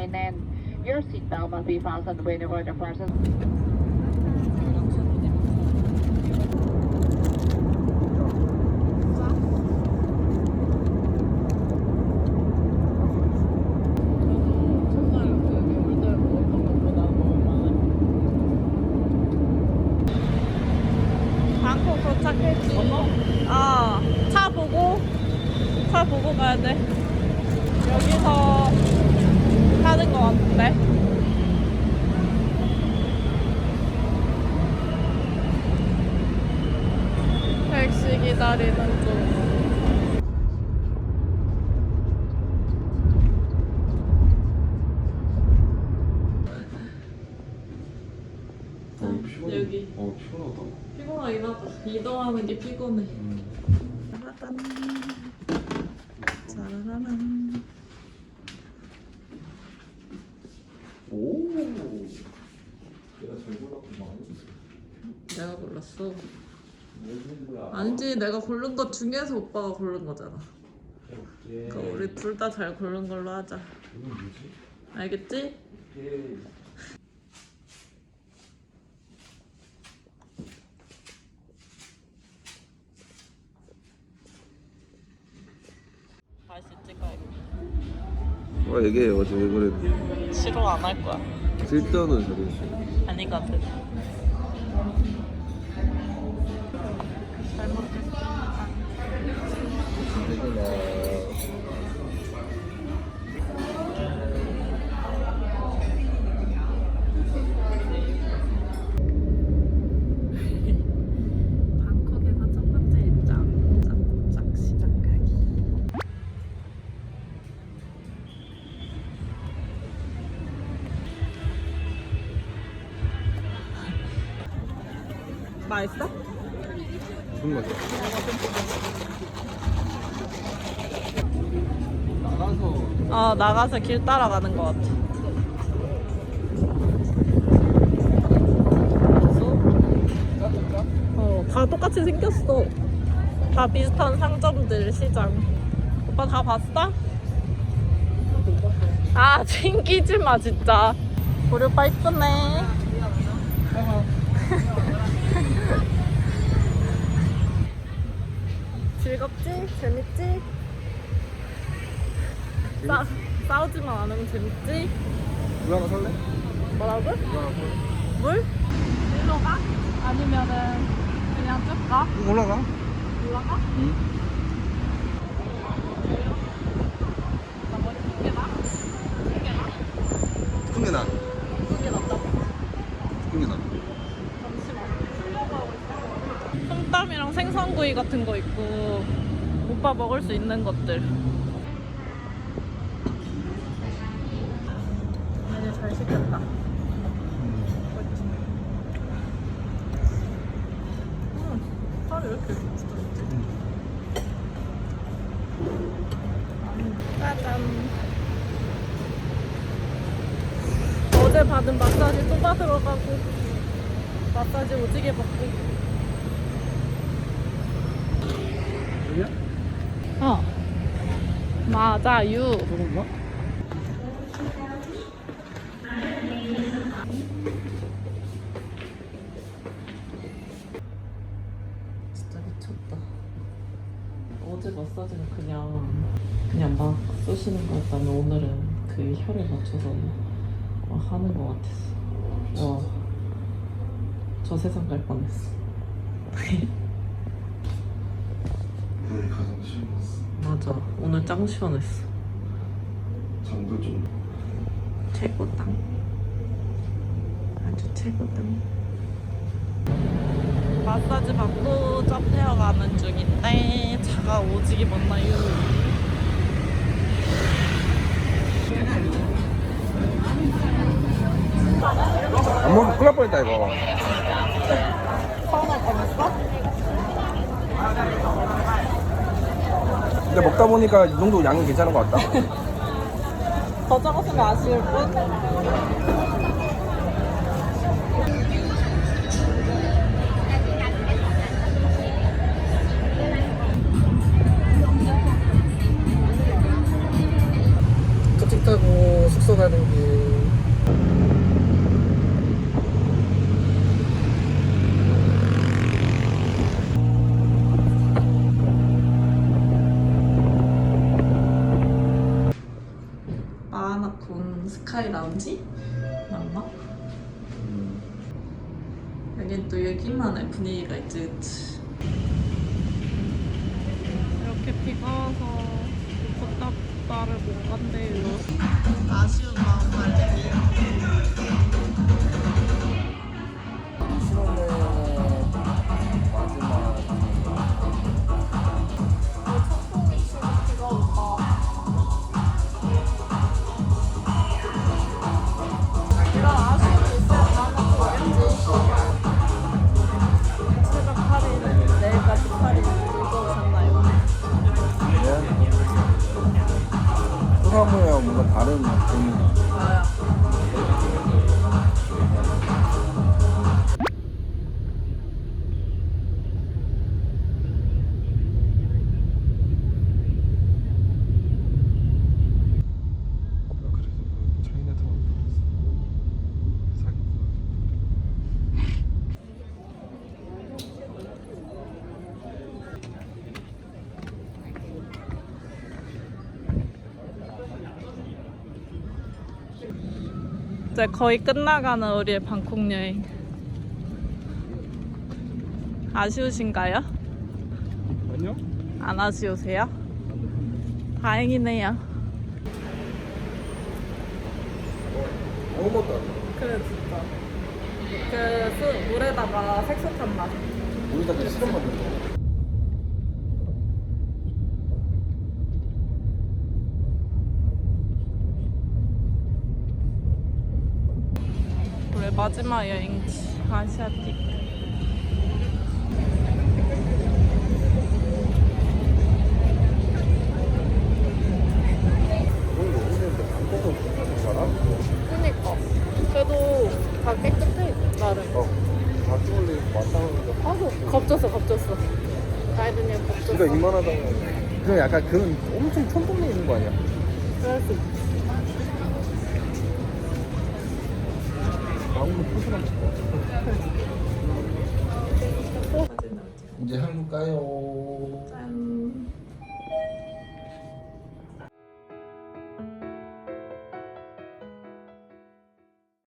and your seatbelt must be fastened whenever the person 도착했지. 어, 차 보고, 차 보고 가야 돼. 여기서 타는 거 같은데. 택시 기다리는 중. 어, 피곤해. 여기. 어, 피곤하다. 피곤하긴 하다. 이동하는 게 피곤해. 음. 짜라란. 짜라란. 오. 내가 잘 골랐구만. 내가 골랐어. 아니지, 내가 고른 것 중에서 오빠가 고른 거잖아. 예. 그러니까 우리 둘 다 잘 고른 걸로 하자. 이건 뭐지? 알겠지? 예. 다시 찍어야겠다. 어, 얘기해. 어제 왜 그래? 싫어 안 할 거야. 쓸데없는 소리. 아니거든. 잘먹 맛있어? 무슨 맛이야? 나가서 어 나가서 길 따라가는 것 같아. 어, 다 똑같이 생겼어. 다 비슷한 상점들 시장. 오빠 다 봤어? 아, 챙기지 마, 진짜. 우리 오빠 이쁘네. 즐겁지? 재밌지? 싸, 싸우지만 않으면 재밌지? 물 하나 살래? 뭐라고? 물 하나 살래? 물? 일로 가? 아니면은 그냥 쭉 가? 올라가. 올라가? 응. 나 머리 핑계 나? 핑계 나? 큰게 나. 핑계 났다고? 큰게 나. 잠시만 풀려고 하고 있어 솜땀이랑 생선구이 같은 거 있고 오빠 먹을 수 있는 것들. 얘네 잘 시켰다. 음, 살이 왜 이렇게 진짜 짜잔. 어제 받은 마사지 또 받으러 가고 마사지 오지게 받고 여기야? 어 맞아요 저건가? 진짜 미쳤다. 어제 마사지는 그냥 그냥 막 쏘시는 거였다면 오늘은 그 혀를 맞춰서 막 하는 거 같았어. 와 저 세상 갈 뻔했어 오늘 가장 시원했어. 맞아 오늘 짱 시원했어 잠도 좀. 최고당 아주 최고당 마사지 받고 점페어 가는 중인데 차가 오지게 많나요 안 먹으면 큰일 날 뻔했다, 이거. 서운할 뻔했어? 근데 먹다 보니까 이 정도 양이 괜찮은 것 같다. 더 적었으면 아쉬울 뿐 마하나콘 스카이 라운지? 맞나? 여긴 또 여기만의 분위기가 있지? 이렇게 비가 와서 걷다바를 못 간대요 아쉬운 마음 말리기 이 다른 이제 거의 끝나가는 우리의 방콕 여행 아쉬우신가요? 아니요? 안 아쉬우세요? 다행이네요 해. 그래 진짜 그 수, 물에다가 색소탄 맛 우리가 그 실험 만든 거. 마지막 여행지 아시아틱 그니까 그래도 다 깨끗해 나름 어. 다 찍을래 왔다는 거. 아우 겁졌어 겁졌어 가이드님 겁졌어 키가 이만하다고. 그 약간 그런 엄청 촌동네 있는 거 아니야? 그럴 수 있지 이제 한국 가요. 짠